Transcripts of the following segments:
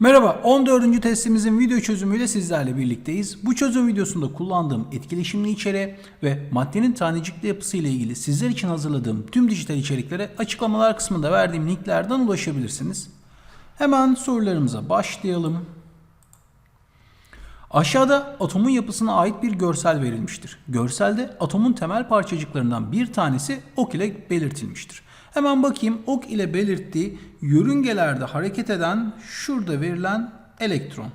Merhaba, 14. testimizin video çözümüyle sizlerle birlikteyiz. Bu çözüm videosunda kullandığım etkileşimli içeriğe ve maddenin tanecikli yapısı ile ilgili sizler için hazırladığım tüm dijital içeriklere açıklamalar kısmında verdiğim linklerden ulaşabilirsiniz. Hemen sorularımıza başlayalım. Aşağıda atomun yapısına ait bir görsel verilmiştir. Görselde atomun temel parçacıklarından bir tanesi ok ile belirtilmiştir. Hemen bakayım ok ile belirttiği yörüngelerde hareket eden şurada verilen elektron.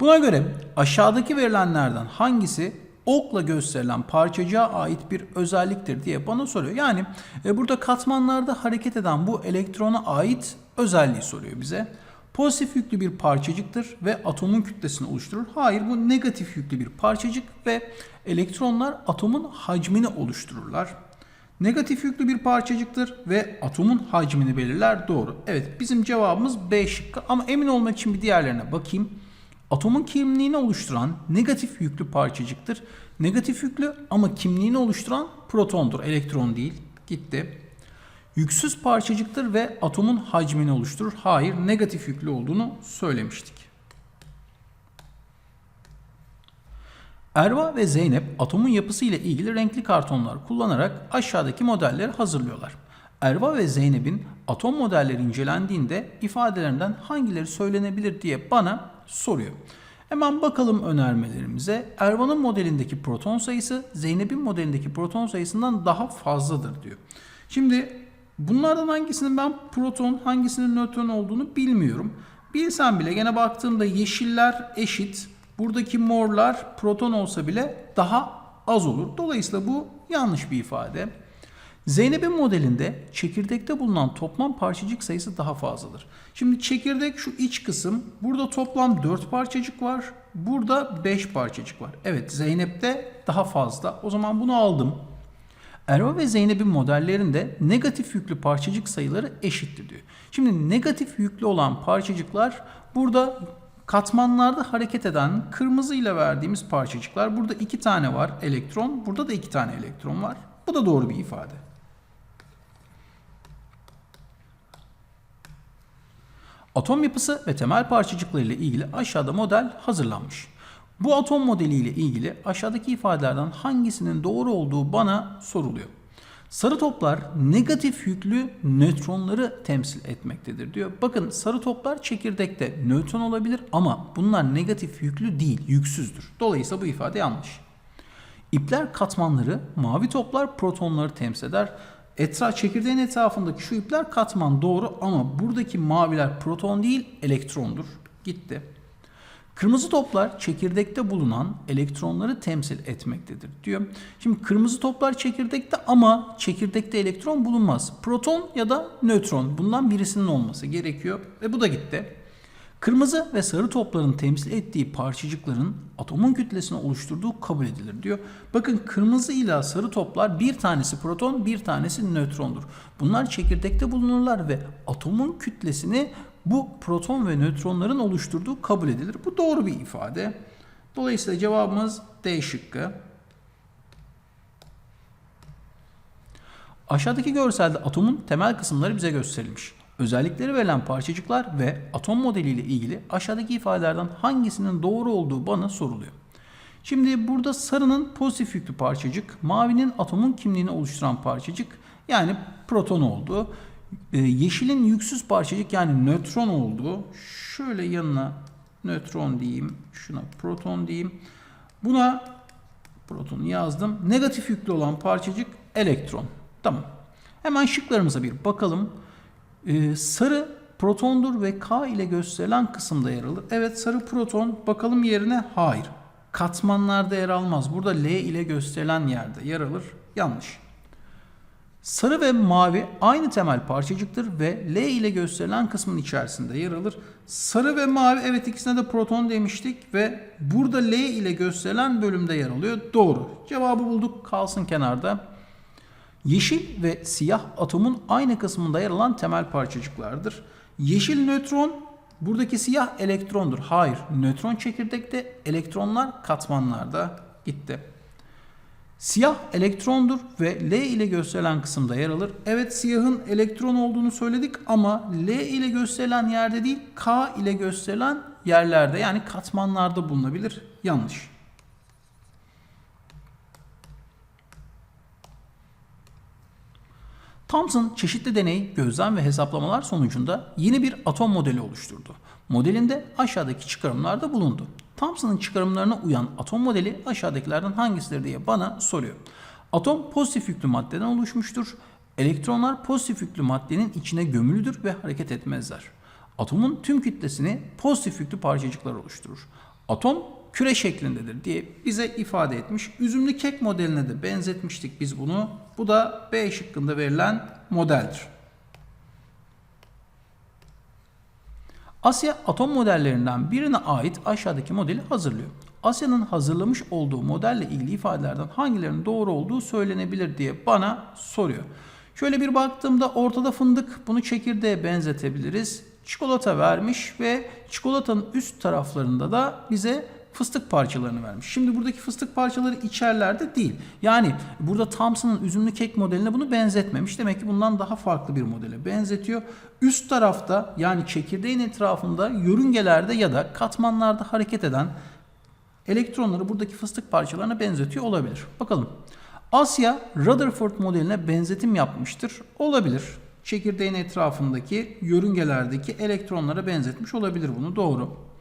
Buna göre aşağıdaki verilenlerden hangisi okla gösterilen parçacığa ait bir özelliktir diye bana soruyor. Yani e, burada katmanlarda hareket eden bu elektrona ait özelliği soruyor bize. Pozitif yüklü bir parçacıktır ve atomun kütlesini oluşturur. Hayır bu negatif yüklü bir parçacık ve elektronlar atomun hacmini oluştururlar. Negatif yüklü bir parçacıktır ve atomun hacmini belirler. Doğru. Evet bizim cevabımız B şıkkı ama emin olmak için bir diğerlerine bakayım. Atomun kimliğini oluşturan negatif yüklü parçacıktır. Negatif yüklü ama kimliğini oluşturan protondur, elektron değil. Gitti. Yüksüz parçacıktır ve atomun hacmini oluşturur. Hayır, negatif yüklü olduğunu söylemiştik. Erva ve Zeynep atomun yapısı ile ilgili renkli kartonlar kullanarak aşağıdaki modelleri hazırlıyorlar. Erva ve Zeynep'in atom modelleri incelendiğinde ifadelerinden hangileri söylenebilir diye bana soruyor. Hemen bakalım önermelerimize. Erva'nın modelindeki proton sayısı Zeynep'in modelindeki proton sayısından daha fazladır diyor. Şimdi bunlardan hangisinin ben proton, hangisinin nötron olduğunu bilmiyorum. Bilsem bile gene baktığımda yeşiller eşit. Buradaki morlar proton olsa bile daha az olur. Dolayısıyla bu yanlış bir ifade. Zeynep'in modelinde çekirdekte bulunan toplam parçacık sayısı daha fazladır. Şimdi çekirdek şu iç kısım. Burada toplam 4 parçacık var. Burada 5 parçacık var. Evet Zeynep'te daha fazla. O zaman bunu aldım. Erva ve Zeynep'in modellerinde negatif yüklü parçacık sayıları eşittir diyor. Şimdi negatif yüklü olan parçacıklar burada katmanlarda hareket eden kırmızı ile verdiğimiz parçacıklar. Burada iki tane var elektron. Burada da iki tane elektron var. Bu da doğru bir ifade. Atom yapısı ve temel parçacıkları ile ilgili aşağıda model hazırlanmış. Bu atom modeli ile ilgili aşağıdaki ifadelerden hangisinin doğru olduğu bana soruluyor. Sarı toplar negatif yüklü nötronları temsil etmektedir diyor. Bakın sarı toplar çekirdekte nötron olabilir ama bunlar negatif yüklü değil, yüksüzdür. Dolayısıyla bu ifade yanlış. İpler katmanları, mavi toplar protonları temsil eder. Etraf, çekirdeğin etrafındaki şu ipler katman doğru ama buradaki maviler proton değil elektrondur. Gitti. Kırmızı toplar çekirdekte bulunan elektronları temsil etmektedir diyor. Şimdi kırmızı toplar çekirdekte ama çekirdekte elektron bulunmaz. Proton ya da nötron bundan birisinin olması gerekiyor ve bu da gitti. Kırmızı ve sarı topların temsil ettiği parçacıkların atomun kütlesini oluşturduğu kabul edilir diyor. Bakın kırmızı ile sarı toplar bir tanesi proton bir tanesi nötrondur. Bunlar çekirdekte bulunurlar ve atomun kütlesini bu proton ve nötronların oluşturduğu kabul edilir. Bu doğru bir ifade. Dolayısıyla cevabımız D şıkkı. Aşağıdaki görselde atomun temel kısımları bize gösterilmiş. Özellikleri verilen parçacıklar ve atom modeliyle ilgili aşağıdaki ifadelerden hangisinin doğru olduğu bana soruluyor. Şimdi burada sarının pozitif yüklü parçacık, mavinin atomun kimliğini oluşturan parçacık yani proton olduğu, e, yeşilin yüksüz parçacık yani nötron olduğu, şöyle yanına nötron diyeyim, şuna proton diyeyim. Buna protonu yazdım. Negatif yüklü olan parçacık elektron. Tamam. Hemen şıklarımıza bir bakalım. Ee, sarı protondur ve K ile gösterilen kısımda yer alır. Evet sarı proton bakalım yerine hayır. Katmanlarda yer almaz. Burada L ile gösterilen yerde yer alır. Yanlış. Sarı ve mavi aynı temel parçacıktır ve L ile gösterilen kısmın içerisinde yer alır. Sarı ve mavi evet ikisine de proton demiştik ve burada L ile gösterilen bölümde yer alıyor. Doğru. Cevabı bulduk. Kalsın kenarda. Yeşil ve siyah atomun aynı kısmında yer alan temel parçacıklardır. Yeşil nötron buradaki siyah elektrondur. Hayır, nötron çekirdekte, elektronlar katmanlarda gitti. Siyah elektrondur ve L ile gösterilen kısımda yer alır. Evet siyahın elektron olduğunu söyledik ama L ile gösterilen yerde değil K ile gösterilen yerlerde yani katmanlarda bulunabilir. Yanlış. Thomson çeşitli deney, gözlem ve hesaplamalar sonucunda yeni bir atom modeli oluşturdu. Modelinde aşağıdaki çıkarımlarda bulundu. Thomson'ın çıkarımlarına uyan atom modeli aşağıdakilerden hangisidir diye bana soruyor. Atom pozitif yüklü maddeden oluşmuştur. Elektronlar pozitif yüklü maddenin içine gömülüdür ve hareket etmezler. Atomun tüm kütlesini pozitif yüklü parçacıklar oluşturur. Atom küre şeklindedir diye bize ifade etmiş. Üzümlü kek modeline de benzetmiştik biz bunu. Bu da B şıkkında verilen modeldir. Asya atom modellerinden birine ait aşağıdaki modeli hazırlıyor. Asya'nın hazırlamış olduğu modelle ilgili ifadelerden hangilerinin doğru olduğu söylenebilir diye bana soruyor. Şöyle bir baktığımda ortada fındık bunu çekirdeğe benzetebiliriz. Çikolata vermiş ve çikolatanın üst taraflarında da bize fıstık parçalarını vermiş. Şimdi buradaki fıstık parçaları içerlerde değil. Yani burada Thomson'ın üzümlü kek modeline bunu benzetmemiş. Demek ki bundan daha farklı bir modele benzetiyor. Üst tarafta yani çekirdeğin etrafında yörüngelerde ya da katmanlarda hareket eden elektronları buradaki fıstık parçalarına benzetiyor olabilir. Bakalım. Asya Rutherford modeline benzetim yapmıştır. Olabilir. Çekirdeğin etrafındaki yörüngelerdeki elektronlara benzetmiş olabilir bunu. Doğru.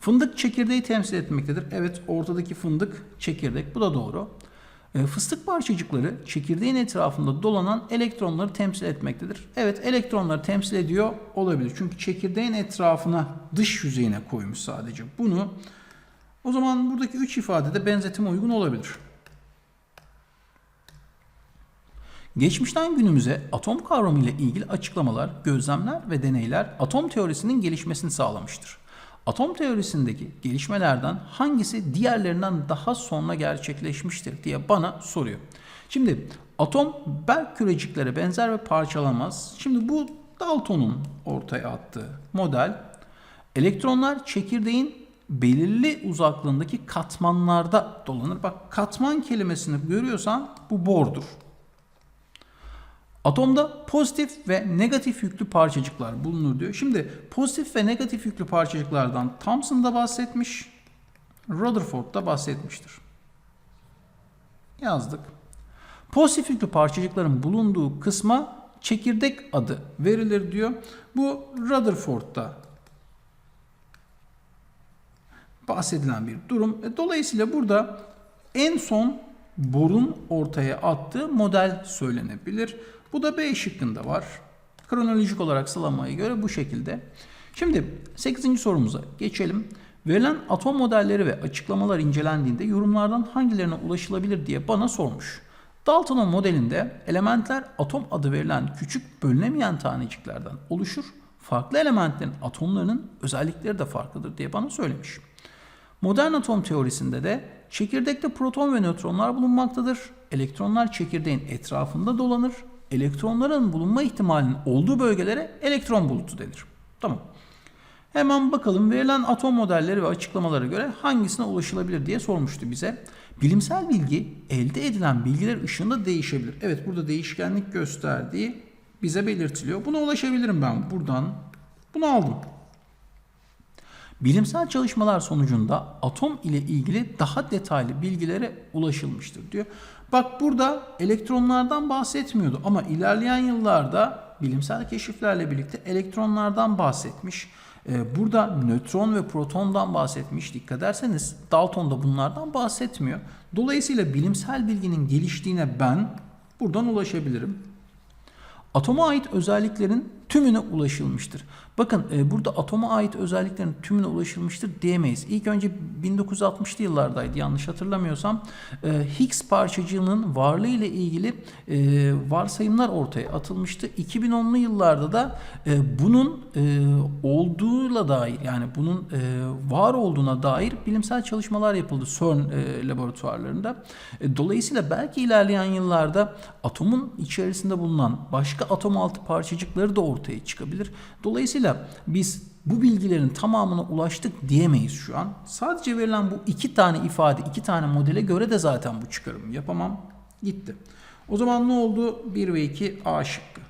Fındık çekirdeği temsil etmektedir. Evet ortadaki fındık çekirdek bu da doğru. E, fıstık parçacıkları çekirdeğin etrafında dolanan elektronları temsil etmektedir. Evet elektronları temsil ediyor olabilir. Çünkü çekirdeğin etrafına dış yüzeyine koymuş sadece bunu. O zaman buradaki üç ifade de benzetime uygun olabilir. Geçmişten günümüze atom kavramı ile ilgili açıklamalar, gözlemler ve deneyler atom teorisinin gelişmesini sağlamıştır. Atom teorisindeki gelişmelerden hangisi diğerlerinden daha sonra gerçekleşmiştir diye bana soruyor. Şimdi atom bel küreciklere benzer ve parçalanmaz. Şimdi bu Dalton'un ortaya attığı model elektronlar çekirdeğin belirli uzaklığındaki katmanlarda dolanır. Bak katman kelimesini görüyorsan bu bordur. Atomda pozitif ve negatif yüklü parçacıklar bulunur diyor. Şimdi pozitif ve negatif yüklü parçacıklardan Thomson da bahsetmiş, Rutherford da bahsetmiştir. Yazdık. Pozitif yüklü parçacıkların bulunduğu kısma çekirdek adı verilir diyor. Bu Rutherford'da bahsedilen bir durum. E, dolayısıyla burada en son Bohr'un ortaya attığı model söylenebilir. Bu da B şıkkında var. Kronolojik olarak sıralamaya göre bu şekilde. Şimdi 8. sorumuza geçelim. Verilen atom modelleri ve açıklamalar incelendiğinde yorumlardan hangilerine ulaşılabilir diye bana sormuş. Dalton'un modelinde elementler atom adı verilen küçük bölünemeyen taneciklerden oluşur. Farklı elementlerin atomlarının özellikleri de farklıdır diye bana söylemiş. Modern atom teorisinde de çekirdekte proton ve nötronlar bulunmaktadır. Elektronlar çekirdeğin etrafında dolanır elektronların bulunma ihtimalinin olduğu bölgelere elektron bulutu denir. Tamam. Hemen bakalım verilen atom modelleri ve açıklamalara göre hangisine ulaşılabilir diye sormuştu bize. Bilimsel bilgi elde edilen bilgiler ışığında değişebilir. Evet burada değişkenlik gösterdiği bize belirtiliyor. Buna ulaşabilirim ben buradan. Bunu aldım. Bilimsel çalışmalar sonucunda atom ile ilgili daha detaylı bilgilere ulaşılmıştır diyor. Bak burada elektronlardan bahsetmiyordu ama ilerleyen yıllarda bilimsel keşiflerle birlikte elektronlardan bahsetmiş. Ee, burada nötron ve protondan bahsetmiş. Dikkat ederseniz Dalton da bunlardan bahsetmiyor. Dolayısıyla bilimsel bilginin geliştiğine ben buradan ulaşabilirim. Atoma ait özelliklerin tümüne ulaşılmıştır. Bakın e, burada atoma ait özelliklerin tümüne ulaşılmıştır diyemeyiz. İlk önce 1960'lı yıllardaydı yanlış hatırlamıyorsam. E, Higgs parçacığının varlığı ile ilgili e, varsayımlar ortaya atılmıştı. 2010'lu yıllarda da e, bunun e, olduğuyla dair yani bunun e, var olduğuna dair bilimsel çalışmalar yapıldı CERN e, laboratuvarlarında. E, dolayısıyla belki ilerleyen yıllarda atomun içerisinde bulunan başka atom altı parçacıkları da ortaya ortaya çıkabilir. Dolayısıyla biz bu bilgilerin tamamına ulaştık diyemeyiz şu an. Sadece verilen bu iki tane ifade, iki tane modele göre de zaten bu çıkarımı yapamam. Gitti. O zaman ne oldu? 1 ve 2 A şıkkı.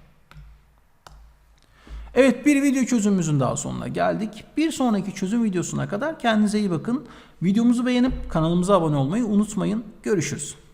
Evet bir video çözümümüzün daha sonuna geldik. Bir sonraki çözüm videosuna kadar kendinize iyi bakın. Videomuzu beğenip kanalımıza abone olmayı unutmayın. Görüşürüz.